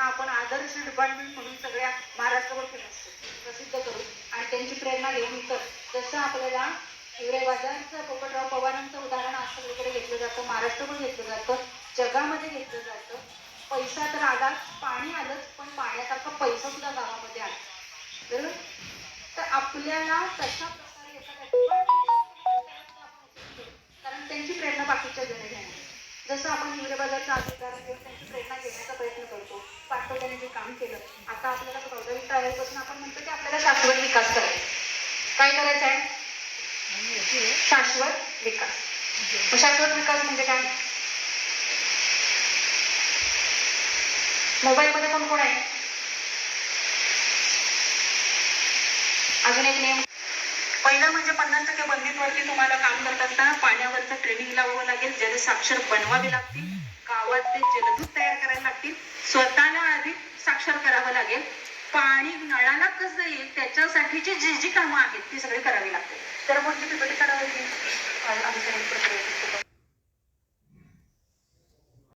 आपण आदर्श डिपार्टमेंट म्हणून सगळ्या महाराष्ट्रभर फेमस प्रसिद्ध करू आणि त्यांची प्रेरणा घेऊन तर जसं आपल्याला हिवरे बाजारचं पोपटराव पवारांचं उदाहरण आज सगळीकडे घेतलं जातं महाराष्ट्रभर घेतलं जातं जगामध्ये घेतलं जातं. पैसा तर आलाच पाणी आलंच पण पाण्यासारखा पैसा सुद्धा गावामध्ये आला. बरोबर तर आपल्याला तशा प्रकारे कारण त्यांची प्रेरणा बाकीच्या जण घेणार जसं आपण हिवरे बाजारचा अधिकार घेऊन त्यांची प्रेरणा घेण्याचा प्रयत्न करू. पाठवल्याने जे काम केलं आता आपल्याला प्रौद्योगिक ट्रॅव्हलपासून आपण म्हणतो की आपल्याला शाश्वत विकास करायचा काय करायचं आहे? शाश्वत विकास. शाश्वत विकास म्हणजे काय? मोबाईल मध्ये कोण कोण आहे? अजून एक नियम पहिला म्हणजे पन्नास टक्के बंदीवरती तुम्हाला काम करत असताना पाण्यावरचं ट्रेनिंग लावावं लागेल जलसाक्षर बनवावे लागतील गावात ते जलदूत तयार करायला लागतील स्वतः करावं लागेल पाणी नळाला कसं येईल त्याच्यासाठीची जी जी कामं आहेत ती सगळी करावी लागतील तर मग कोणती पीपीटी करावी लागेल?